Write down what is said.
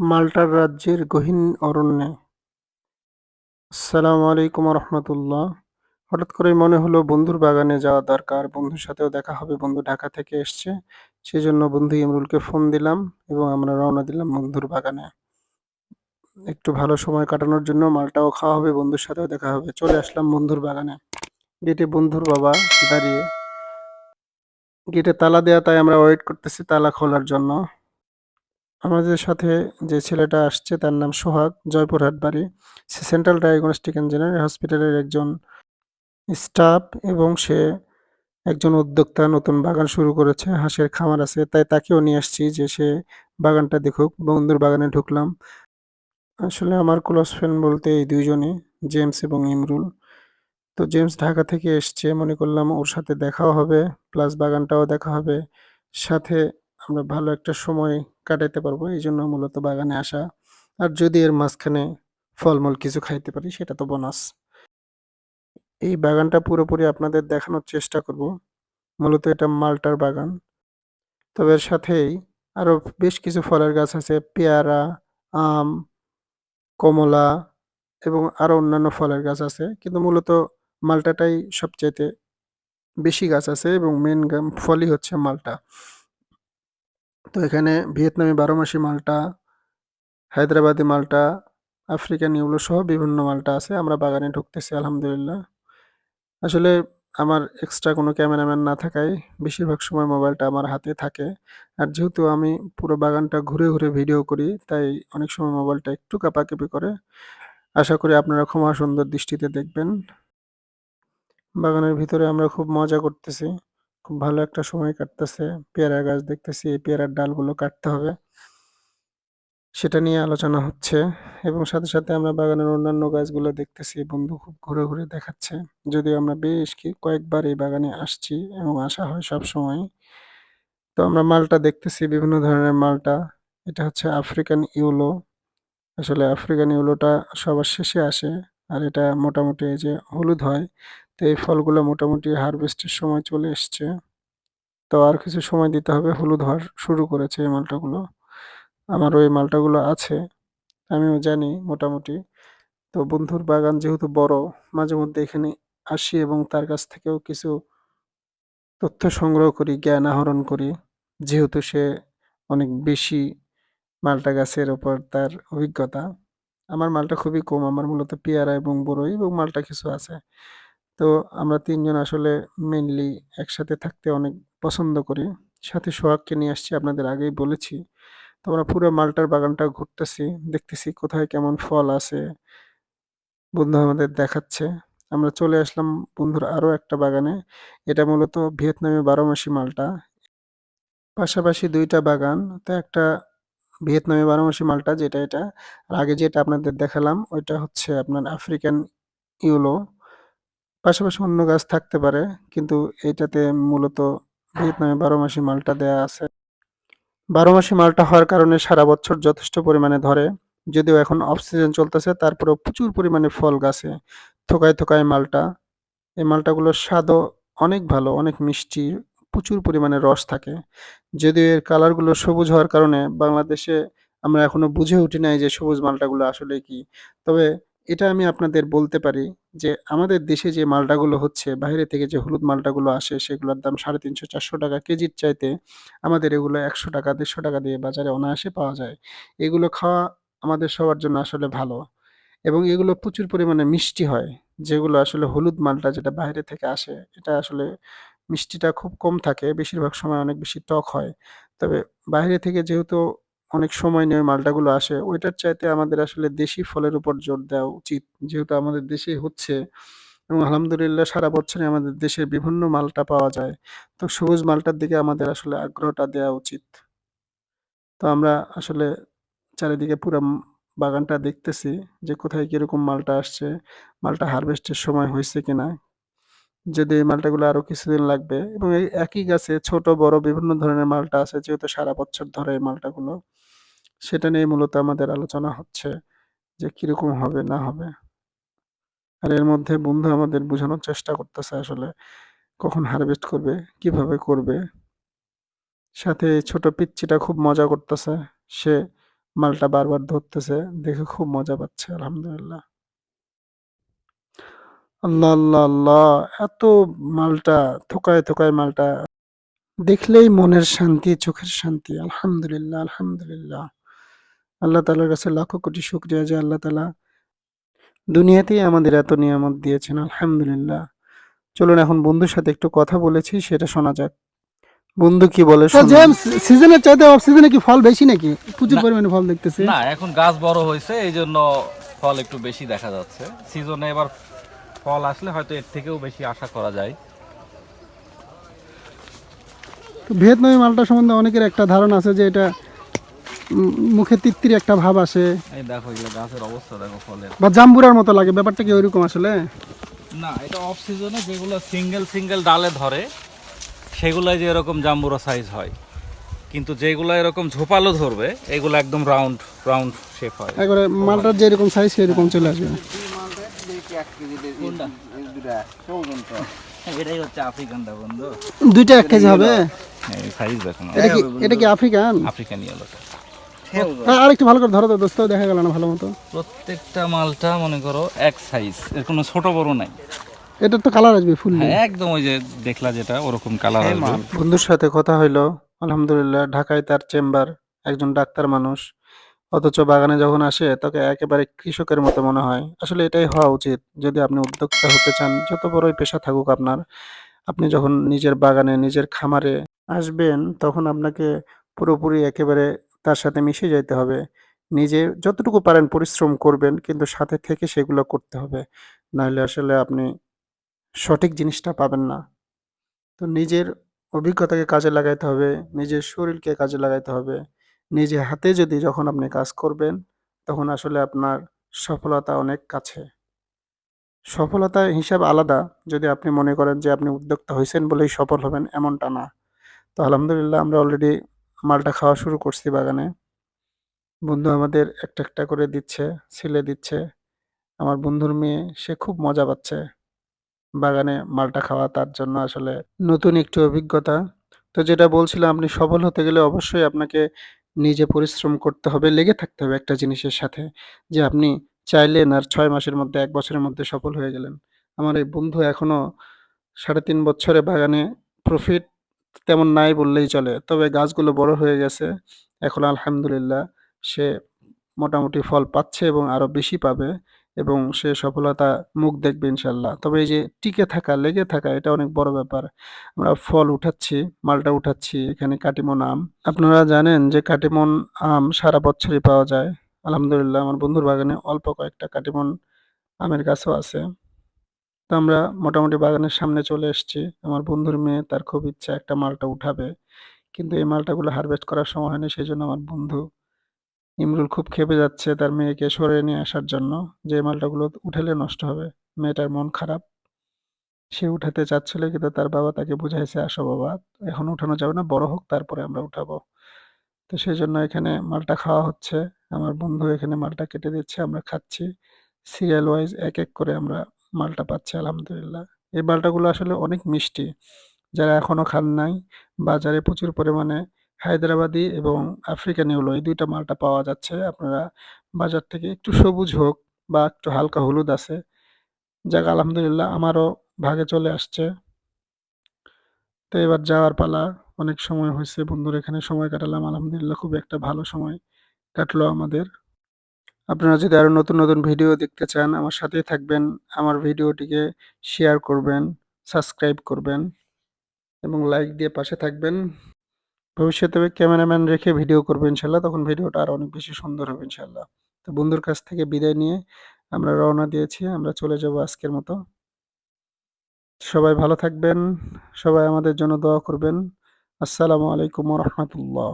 মাল্টার রাজ্যের গহীন অরণ্যে। আসসালামু আলাইকুম রহমতুল্লাহ। হঠাৎ করে মনে হলো বন্ধুর বাগানে যাওয়া দরকার। বন্ধুর সাথেও দেখা হবে। বন্ধু ঢাকা থেকে এসছে। সেই জন্য বন্ধু ইমরুলকে ফোন দিলাম এবং আমরা রওনা দিলাম বন্ধুর বাগানে। একটু ভালো সময় কাটানোর জন্য মালটাও খাওয়া হবে, বন্ধুর সাথেও দেখা হবে। চলে আসলাম বন্ধুর বাগানে। গেটে বন্ধুর বাবা দাঁড়িয়ে। গেটে তালা দেয়া তাই আমরা ওয়েট করতেছি তালা খোলার জন্য। আমাদের সাথে যে ছেলেটা আসছে তার নাম সোহাগ, জয়পুরহাট বাড়ি। সে সেন্ট্রাল ডায়াগনস্টিক ইঞ্জিনিয়ার হসপিটালের একজন স্টাফ এবং সে একজন উদ্যোক্তা নতুন বাগান শুরু করেছে। হাঁসের খামার আছে। তাই তাকেও নিয়ে আসছি যে সে বাগানটা দেখুক। বন্ধুর বাগানে ঢুকলাম। আসলে আমার ক্লোজ ফ্রেন্ড বলতে এই দুইজনই জেমস এবং ইমরুল। তো জেমস ঢাকা থেকে এসছে মনে করলাম ওর সাথে দেখাও হবে প্লাস বাগানটাও দেখা হবে। সাথে আমরা ভালো একটা সময় কাটাইতে পারব। এই জন্য মূলত বাগানে আসা। আর যদি এর মাঝখানে ফলমূল কিছু খাইতে পারি সেটা তো বোনাস। এই বাগানটা পুরোপুরি আপনাদের দেখানোর চেষ্টা করব। মূলত এটা মাল্টার বাগান। তবে এর সাথেই আরও বেশ কিছু ফলের গাছ আছে। পেয়ারা, আম, কমলা এবং আরও অন্যান্য ফলের গাছ আছে। কিন্তু মূলত মাল্টাটাই সবচাইতে বেশি গাছ আছে এবং মেন ফলই হচ্ছে মাল্টা। তো এখানে ভিয়েতনামি বারোমাসি মালটা হায়দ্রাবাদি মালটা আফ্রিকান ইউলো সহ বিভিন্ন মালটা আছে। আমরা বাগানে ঢুকতেছি আলহামদুলিল্লাহ। আসলে আমার এক্সট্রা কোনো ক্যামেরাম্যান না থাকায় বেশিরভাগ সময় মোবাইলটা আমার হাতে থাকে। আর যেহেতু আমি পুরো বাগানটা ঘুরে, ঘুরে ভিডিও করি তাই অনেক সময় মোবাইলটা একটু কাঁপাকাঁপি করে। আশা করি আপনারা ক্ষমা সুন্দর দৃষ্টিতে দেখবেন। বাগানের ভিতরে আমরা খুব মজা করতেছি। খুব ভালো একটা সময় কাটতেছে। পেয়ারা গাছ দেখতেছি। এই পেয়ারার ডালগুলো কাটতে হবে। সেটা নিয়ে আলোচনা হচ্ছে এবং সাথে, সাথে আমরা বাগানের অন্যান্য গাছগুলো দেখতেছি। বন্ধু খুব ঘুরে, ঘুরে দেখাচ্ছে। যদিও আমরা বেশ কি কয়েকবার এই বাগানে আসছি এবং আসা হয় সবসময়। তো আমরা মালটা দেখতেছি বিভিন্ন ধরনের মালটা। এটা হচ্ছে আফ্রিকান ইউলো। আসলে আফ্রিকান ইউলোটা সবার শেষে আসে। আর এটা মোটামুটি এই যে হলুদ হয়। তো এই ফলগুলো মোটামুটি হারভেস্টের সময় চলে এসছে। তো আর কিছু সময় দিতে হবে। হলুদ হওয়ার শুরু করেছে এই মালটাগুলো। আমার ওই মালটাগুলো আছে। আমিও জানি মোটামুটি। তো বন্ধুর বাগান যেহেতু বড়, মাঝে মধ্যে এখানে আসি এবং তার কাছ থেকেও কিছু তথ্য সংগ্রহ করি, জ্ঞান আহরণ করি। যেহেতু সে অনেক বেশি মালটা গাছের ওপর তার অভিজ্ঞতা। আমার মালটা খুবই কম। আমার মূলত পেয়ারা এবং বরই এবং মালটা কিছু আছে। তো আমরা তিনজন আসলে মেনলি একসাথে থাকতে অনেক পছন্দ করি। সাথে সোহাগকে নিয়ে আসছি আপনাদের আগেই বলেছি। তো আমরা পুরো মালটার বাগানটা ঘুরতেছি, দেখতেছি কোথায় কেমন ফল আছে। বন্ধু আমাদের দেখাচ্ছে। আমরা চলে আসলাম বন্ধুর আরও একটা বাগানে। এটা মূলত ভিয়েতনামি বারোমাসি মালটা। পাশাপাশি দুইটা বাগান। তো একটা ভিয়েতনামি বারোমাসি মালটা যেটা এটা। আর আগে যেটা আপনাদের দেখালাম ওইটা হচ্ছে আপনার আফ্রিকান ইউলো। পাশাপাশি অন্য গাছ থাকতে পারে। কিন্তু এইটাতে মূলত ভিয়েতনামে বারো মাসি মালটা দেয়া আছে। বারো মাসি মালটা হওয়ার কারণে সারা বছর যথেষ্ট পরিমাণে ধরে। যদিও এখন অফ সিজন চলতেছে তারপরেও প্রচুর পরিমাণে ফল গাছে। থোকায়, থোকায় মালটা। এই মালটাগুলোর স্বাদও অনেক ভালো, অনেক মিষ্টি, প্রচুর পরিমাণে রস থাকে। যদিও এর কালারগুলো সবুজ হওয়ার কারণে বাংলাদেশে আমরা এখনও বুঝে উঠি নাই যে সবুজ মালটাগুলো আসলে কি। তবে এটা আমি আপনাদের বলতে পারি যে আমাদের দেশে যে মালটাগুলো হচ্ছে বাইরে থেকে যে হলুদ মালটাগুলো আসে সেগুলোর দাম ৳৩৫০-৳৪০০ কেজির চাইতে আমাদের এগুলো ৳১০০, ৳১৫০ দিয়ে বাজারে অনায়াসে পাওয়া যায়। এগুলো খাওয়া আমাদের সবার জন্য আসলে ভালো এবং এগুলো প্রচুর পরিমাণে মিষ্টি হয়। যেগুলো আসলে হলুদ মালটা যেটা বাইরে থেকে আসে এটা আসলে মিষ্টিটা খুব কম থাকে। বেশিরভাগ সময় অনেক বেশি টক হয়। তবে বাইরে থেকে যেহেতু অনেক সময় নিয়ে ওই মালটাগুলো আসে ওইটার চাইতে আমাদের আসলে দেশি ফলের উপর জোর দেওয়া উচিত। যেহেতু আমাদের দেশে হচ্ছে এবং আলহামদুলিল্লাহ সারা বছরে আমাদের দেশে বিভিন্ন মালটা পাওয়া যায়। তো সবুজ মালটার দিকে আমাদের আসলে আগ্রহটা দেওয়া উচিত। তো আমরা আসলে চারিদিকে পুরো বাগানটা দেখতেছি যে কোথায় কীরকম মালটা আসছে, মালটা হারভেস্টের সময় হইছে কিনা। যদি এই মালটাগুলো আরও কিছুদিন লাগবে এবং এই একই গাছে ছোট বড় বিভিন্ন ধরনের মালটা আছে যেহেতু সারা বছর ধরে এই মালটাগুলো। সেটা নিয়ে মূলত আমাদের আলোচনা হচ্ছে যে কীরকম হবে না হবে। আর এর মধ্যে বন্ধু আমাদের বোঝানোর চেষ্টা করতেছে আসলে কখন হারভেস্ট করবে, কীভাবে করবে। সাথে ছোট পিচ্ছিটা খুব মজা করতেছে। সে মালটা বারবার ধরতেছে দেখে খুব মজা পাচ্ছে আলহামদুলিল্লাহ আল্লাহ আল্লাহ আল্লাহ এত মালটা থোকায় থোকায় মালটা। দেখলেই মনের শান্তি চোখের শান্তি। আলহামদুলিল্লাহ আলহামদুলিল্লাহ। আল্লাহ তালার কাছে লাখো কোটি শুক্রিয়া যে আল্লাহ তালা দুনিয়াতেই আমাদের এত নিয়ামত দিয়েছেন। আলহামদুলিল্লাহ। চলুন এখন বন্ধুর সাথে একটু কথা বলেছি সেটা শোনা যাক। বন্ধু কি বলে তো শুনুন। জেমস সিজনের চাইতে অফ সিজনে কি ফল বেশি নাকি? প্রচুর না। পরিমাণে ফল দেখতেছি। না এখন গাছ বড় হয়েছে এই জন্য ফল একটু বেশি দেখা যাচ্ছে। সিজনে এবার ফল আসলে হয়তো এর থেকেও বেশি আশা করা যায়। তো ভিয়েতনামি মালটা সম্বন্ধে অনেকের একটা ধারণা আছে যে এটা মুখে তিত্তির একটা ভাব আসে। এই দেখো এগুলো গাছের অবস্থা দেখো ফলের। বা জাম্বুরার মতো লাগে ব্যাপারটা কি ওইরকম আসলে? না এটা অফ সিজনে যেগুলো সিঙ্গেল সিঙ্গেল ডালে ধরে সেগুলাই যে এরকম জাম্বুরা সাইজ হয়। কিন্তু যেগুলো এরকম ঝোপালো ধরবে এগুলো একদম রাউন্ড রাউন্ড শেপ হয়। একবারে মালটার যেরকম সাইজ সেরকম চলে আসবে। এটাই হচ্ছে আফ্রিকানটা বন্ধু। দুইটা এক কেজি হবে? সাইজ দেখো এটা কি এটা কি আফ্রিকান আফ্রিকান ইয়েলোটা আর- আর একটু ভালো করে ধরো তো দোস্ত দেখা গেল না ভালো মতো প্রত্যেকটা মালটা মনে করো এক সাইজ এর কোনো ছোট বড় নাই। এটার তো কালার আসবে ফুল হ্যাঁ একদম ওই যে দেখলা যেটা ওরকম কালার আসবে। বন্ধুর সাথে কথা হইল। আলহামদুলিল্লাহ ঢাকায় তার চেম্বার একজন ডাক্তার মানুষ। অথচ বাগানে যখন আসে, তাকে একেবারে কৃষকের মতো মনে হয়। আসলে এটাই হওয়া উচিত। যদি আপনি উদ্যোক্তা হতে চান, যত বড়ই পেশা থাকুক আপনার, আপনি যখন নিজের বাগানে, নিজের খামারে আসবেন, তখন আপনাকে পুরোপুরি একেবারে তার সাথে মিশে যেতে হবে। নিজে যতটুকু পারেন পরিশ্রম করবেন, কিন্তু সাথে থেকে সেগুলো করতে হবে। নাহলে আসলে আপনি সঠিক জিনিসটা পাবেন না। তো নিজের অভিজ্ঞতাকে কাজে লাগাইতে হবে, নিজের শরীরকে কাজে লাগাইতে হবে। নিজে হাতে যদি যখন আপনি কাজ করবেন, তখন আসলে আপনার সফলতা অনেক কাছে। সফলতার হিসাব আলাদা। যদি আপনি মনে করেন যে আপনি উদ্যোক্তা হয়েছেন বলেই সফল হবেন, এমনটা না। তো আলহামদুলিল্লাহ আমরা অলরেডি মালটা খাওয়া শুরু করছি বাগানে। বন্ধু আমাদের একটা একটা করে দিচ্ছে, ছিলে দিচ্ছে। আমার বন্ধুর মেয়ে, সে খুব মজা পাচ্ছে। বাগানে মালটা খাওয়া তার জন্য আসলে নতুন একটি অভিজ্ঞতা। তো যেটা বলছিলাম, আপনি সফল হতে গেলে অবশ্যই আপনাকে নিজে পরিশ্রম করতে হবে, লেগে থাকতে হবে একটা জিনিসের সাথে। যে আপনি চাইলেন আর ছয় মাসের মধ্যে, এক বছরের মধ্যে সফল হয়ে গেলেন। আমার এই বন্ধু এখনও সাড়ে তিন বছরে বাগানে প্রফিট তেমন নাই বললেই চলে। তবে গাছগুলো বড় হয়ে গেছে। এখন আলহামদুলিল্লাহ সে মোটামুটি ফল পাচ্ছে এবং আরও বেশি পাবে। এবং সে সফলতা মুখ দেখবে ইনশাল্লাহ। তবে এই যে টিকে থাকা, লেগে থাকা, এটা অনেক বড় ব্যাপার। আমরা ফল উঠাচ্ছি, মালটা উঠাচ্ছি, এখানে কাটিমন আম আপনারা জানেন যে কাটিমন আম সারা বছরই পাওয়া যায়। আলহামদুলিল্লাহ, আমার বন্ধুর বাগানে অল্প কয়েকটা কাটিমন আমের গাছও আছে। তো আমরা মোটামুটি বাগানের সামনে চলে এসেছি। আমার বন্ধুর মেয়ে, তার খুব ইচ্ছা একটা মালটা উঠাবে। কিন্তু এই মালটাগুলো হারভেস্ট করার সময় হয়নি, সেই জন্য আমার বন্ধু ইমরুল খুব ক্ষেপে যাচ্ছে তার মেয়েকে সরিয়ে নিয়ে আসার জন্য। যে মালটাগুলো উঠালে নষ্ট হবে। মেয়েটার মন খারাপ। সে উঠাতে চাচ্ছিল কিন্তু তার বাবা তাকে বুঝাইছে, আসো বাবা, এখন উঠানো যাবে না, বড় হোক, তারপরে আমরা উঠাবো। তো সেই জন্য এখানে মালটা খাওয়া হচ্ছে। আমার বন্ধু এখানে মালটা কেটে দিচ্ছে, আমরা খাচ্ছি। সিরিয়াল ওয়াইজ এক এক করে আমরা মালটা পাচ্ছি, আলহামদুলিল্লাহ। এই মালটাগুলো আসলে অনেক মিষ্টি। যারা এখনও খান নাই, বাজারে প্রচুর পরিমাণে হায়দ্রাবাদি এবং আফ্রিকান ইউলো এই দুইটা মালটা পাওয়া যাচ্ছে। আপনারা বাজার থেকে একটু সবুজ হোক বা একটু হালকা হলুদ আছে, যাক আলহামদুলিল্লাহ আমারও ভাগে চলে আসছে। তো এবার যাওয়ার পালা, অনেক সময় হয়েছে বন্ধুর এখানে সময় কাটালাম, আলহামদুলিল্লাহ খুব একটা ভালো সময় কাটলো আমাদের। আপনারা যদি আরও নতুন নতুন ভিডিও দেখতে চান, আমার সাথেই থাকবেন, আমার ভিডিওটিকে শেয়ার করবেন সাবস্ক্রাইব করবেন এবং লাইক দিয়ে পাশে থাকবেন। ভবিষ্যতে ক্যামেরাম্যান রেখে ভিডিও করব ইনশাল্লাহ, তখন ভিডিওটা আরও অনেক বেশি সুন্দর হবে ইনশাল্লাহ। তো বন্ধুর কাছ থেকে বিদায় নিয়ে আমরা রওনা দিয়েছি, আমরা চলে যাব আজকের মতো। সবাই ভালো থাকবেন, সবাই আমাদের জন্য দোয়া করবেন। আসসালামু আলাইকুম রহমতুল্লাহ।